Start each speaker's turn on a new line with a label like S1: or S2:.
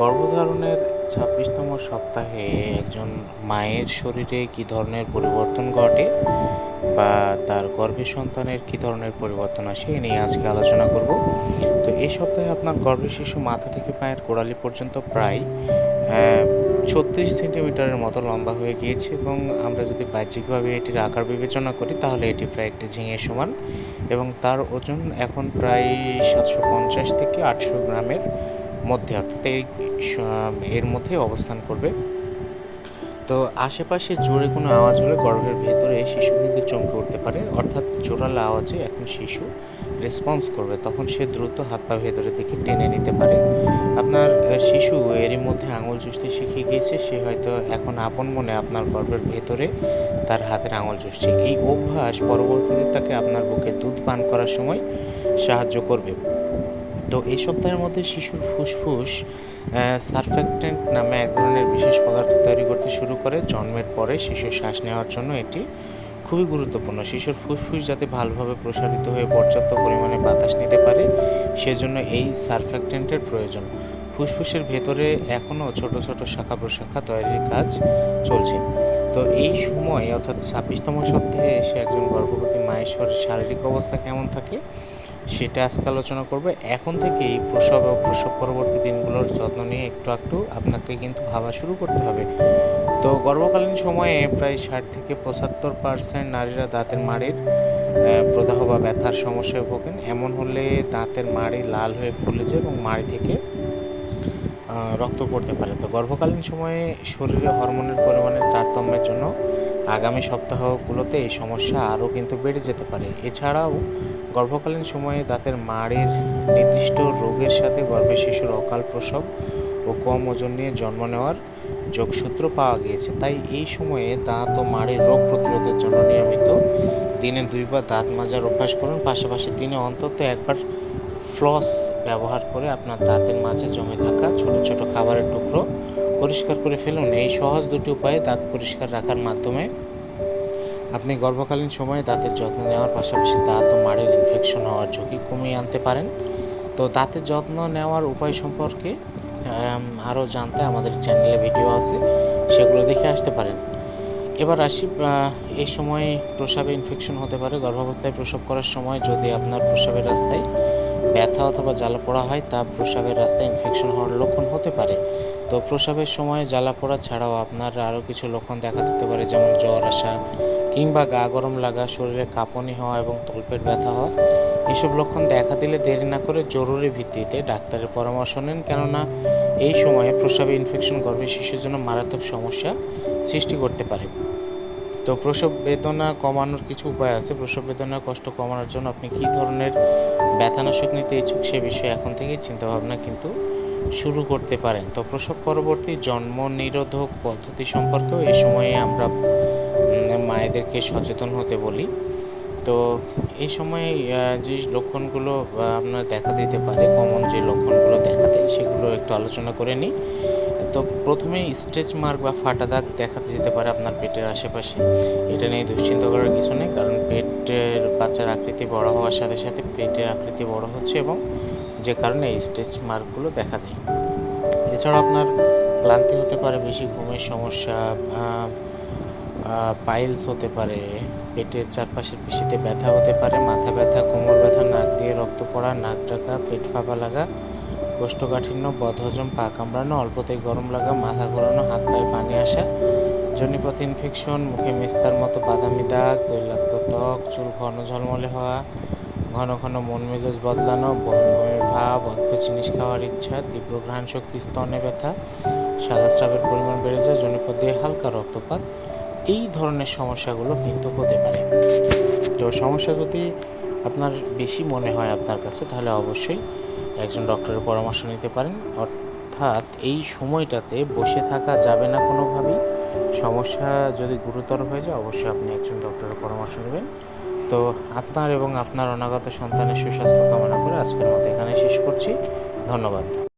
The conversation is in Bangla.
S1: গর্ভধারণের ছাব্বিশতম সপ্তাহে একজন মায়ের শরীরে কী ধরনের পরিবর্তন ঘটে বা তার গর্ভে সন্তানের কী ধরনের পরিবর্তন আসে এ নিয়ে আজকে আলোচনা করব। তো এই সপ্তাহে আপনার গর্ভের শিশু মাথা থেকে পায়ের গোড়ালি পর্যন্ত প্রায় ছত্রিশ সেন্টিমিটারের মতো লম্বা হয়ে গিয়েছে এবং আমরা যদি বাহ্যিকভাবে এটির আকার বিবেচনা করি তাহলে এটি প্রায় একটি ঝিঙে সমান এবং তার ওজন এখন প্রায় সাতশো পঞ্চাশ থেকে আটশো গ্রামের মধ্যে, অর্থাৎ এই এর মধ্যে অবস্থান করবে। তো আশেপাশে জোরে কোনো আওয়াজ হলে গর্ভের ভেতরে শিশু কিন্তু চমকে উঠতে পারে। অর্থাৎ জোরালো আওয়াজে এখন শিশু রেসপন্স করবে। তখন সে দ্রুত হাত পা ভেতরের দিকে টেনে নিতে পারে। আপনার শিশু এরই মধ্যে আঙুল চুষতে শিখে গিয়েছে। সে হয়তো এখন আপন মনে আপনার গর্ভের ভেতরে তার হাতের আঙুল চুষছে। এই অভ্যাস পরবর্তীতে তাকে আপনার বুকে দুধ পান করার সময় সাহায্য করবে। তো এই সপ্তাহের মধ্যে শিশুর ফুসফুস সারফেক্টেন্ট নামে এক ধরনের বিশেষ পদার্থ তৈরি করতে শুরু করে। জন্মের পরে শিশুর শ্বাস নেওয়ার জন্য এটি খুবই গুরুত্বপূর্ণ। শিশুর ফুসফুস যাতে ভালোভাবে প্রসারিত হয়ে পর্যাপ্ত পরিমাণে বাতাস নিতে পারে, সেজন্য এই সারফেক্টেন্টের প্রয়োজন। ফুসফুসের ভেতরে এখনও ছোট ছোট শাখা প্রশাখা তৈরির কাজ চলছে। তো এই সময়, অর্থাৎ ছাব্বিশতম সপ্তাহে এসে একজন গর্ভবতী মায়ের শরীর শারীরিক অবস্থা কেমন থাকে? সেটা আজকে আলোচনা করবে। এখন থেকেই প্রসব ও প্রসব পরবর্তী দিনগুলোর যত্ন নিয়ে একটু একটু আপনাকে কিন্তু ভাবা শুরু করতে হবে। তো গর্ভকালীন সময়ে প্রায় ষাট থেকে পঁচাত্তর পার্সেন্ট নারীরা দাঁতের মাড়ির প্রদাহ বা ব্যথার সমস্যায় ভোগেন। এমন হলে দাঁতের মাড়ি লাল হয়ে ফুলে যায় এবং মাড়ি থেকে রক্ত পড়তে পারে। তো গর্ভকালীন সময়ে শরীরে হরমোনের পরিমাণের তারতম্যের জন্য আগামী সপ্তাহগুলোতে এই সমস্যা আরও কিন্তু বেড়ে যেতে পারে। এছাড়াও গর্ভকালীন সময়ে দাঁতের মাড়ির নির্দিষ্ট রোগের সাথে গর্ভের শিশুর অকাল প্রসব ও কম ওজন নিয়ে জন্ম নেওয়ার যোগসূত্র পাওয়া গিয়েছে। তাই এই সময়ে দাঁত ও মাড়ির রোগ প্রতিরোধের জন্য নিয়মিত দিনে দুইবার দাঁত মাজার অভ্যাস করুন। পাশাপাশি দিনে অন্তত একবার ফ্লস ব্যবহার করে আপনার দাঁতের মাঝে জমে থাকা ছোট ছোট খাবারের টুকরো পরিষ্কার করে ফেলুন। এই সহজ দুটি উপায়ে দাঁত পরিষ্কার রাখার মাধ্যমে আপনি গর্ভকালীন সময়ে দাঁতের যত্ন নেওয়ার পাশাপাশি দাঁত ও মাড়ির ইনফেকশন হওয়ার ঝুঁকি কমিয়ে আনতে পারেন। তো দাঁতের যত্ন নেওয়ার উপায় সম্পর্কে আরও জানতে আমাদের চ্যানেলে ভিডিও আছে, সেগুলো দেখে আসতে পারেন। এবার আসি এই সময় প্রসাবে ইনফেকশন হতে পারে। গর্ভাবস্থায় প্রসব করার সময় যদি আপনার প্রসাবের রাস্তায় ব্যথা অথবা জ্বালা পোড়া হয় তা প্রসাবের রাস্তায় ইনফেকশন হওয়ার লক্ষণ হতে পারে। তো প্রসাবের সময় জ্বালা পোড়া ছাড়াও আপনার আরও কিছু লক্ষণ দেখা দিতে পারে, যেমন জ্বর, আসা কিংবা গা গরম লাগা, শরীরে কাঁপুনি হওয়া এবং তলপেট ব্যথা হওয়া। এসব লক্ষণ দেখা দিলে দেরি না করে জরুরি ভিত্তিতে ডাক্তারের পরামর্শ নেন, কেননা এই সময়ে প্রসাবে ইনফেকশন গর্ভের শিশুর জন্য মারাত্মক সমস্যা সৃষ্টি করতে পারে। তো প্রসব বেদনা কমানোর কিছু উপায় আছে। প্রসব বেদনার কষ্ট কমানোর জন্য আপনি কী ধরনের ব্যথানাশক নিতে ইচ্ছুক সে বিষয়ে এখন থেকেই চিন্তাভাবনা কিন্তু শুরু করতে পারেন। তো প্রসব পরবর্তী জন্ম নিরোধক পদ্ধতি সম্পর্কেও এই সময়ে আমরা মায়েদেরকে সচেতন হতে বলি। তো এই সময়ে যে লক্ষণগুলো আপনার দেখা দিতে পারে, কমন যে লক্ষণগুলো দেখা দেয় সেগুলো একটু আলোচনা করে নিই। তো প্রথমে স্ট্রেচ মার্ক বা ফাটা দাগ দেখাতে যেতে পারে আপনার পেটের আশেপাশে। এটা নিয়ে দুশ্চিন্তা করার কিছু নেই, কারণ পেটের বাচ্চার আকৃতি বড় হওয়ার সাথে সাথে পেটের আকৃতি বড় হচ্ছে এবং যে কারণে এই স্ট্রেচ মার্কগুলো দেখা দেয়। এছাড়া আপনার ক্লান্তি হতে পারে, বেশি ঘুমের সমস্যা পাইলস হতে পারে, পেটের চারপাশের পেশিতে ব্যথা হতে পারে, মাথা ব্যথা, কোমর ব্যথা, নাক দিয়ে রক্ত পড়া, নাক ডাকা, পেট ফাঁপা লাগা কোষ্ঠকাঠিন্য, বদহজম পা কামড়ানো অল্পতেই গরম লাগা, মাথা ঘোরানো, হাত পায়ে পানি আসা, জনিপথ ইনফেকশন মুখে মিস্তার মতো বাদামি দাগ, তৈলাক্ত ত্বক, চুল ঘন ঝলমলে হওয়া, ঘন ঘন মন মেজাজ বদলানো, বমি বমি ভাব, অদ্ভুত জিনিস খাওয়ার ইচ্ছা, তীব্র ঘ্রাণ শক্তি, স্তনে ব্যথা, সাদা স্রাবের পরিমাণ বেড়ে যায়, জনিপথ দিয়ে হালকা রক্তপাত, এই ধরনের সমস্যাগুলো কিন্তু হতে পারে। তো সমস্যা যদি আপনার বেশি মনে হয় আপনার কাছে, তাহলে অবশ্যই একজন ডক্টরের পরামর্শ নিতে পারেন। অর্থাৎ এই সময়টাতে বসে থাকা যাবে না কোনোভাবেই। সমস্যা যদি গুরুতর হয়ে যায়, অবশ্যই আপনি একজন ডক্টরের পরামর্শ নেবেন। তো আপনার এবং আপনার অনাগত সন্তানের সুস্বাস্থ্য কামনা করে আজকের মতো এখানে শেষ করছি। ধন্যবাদ।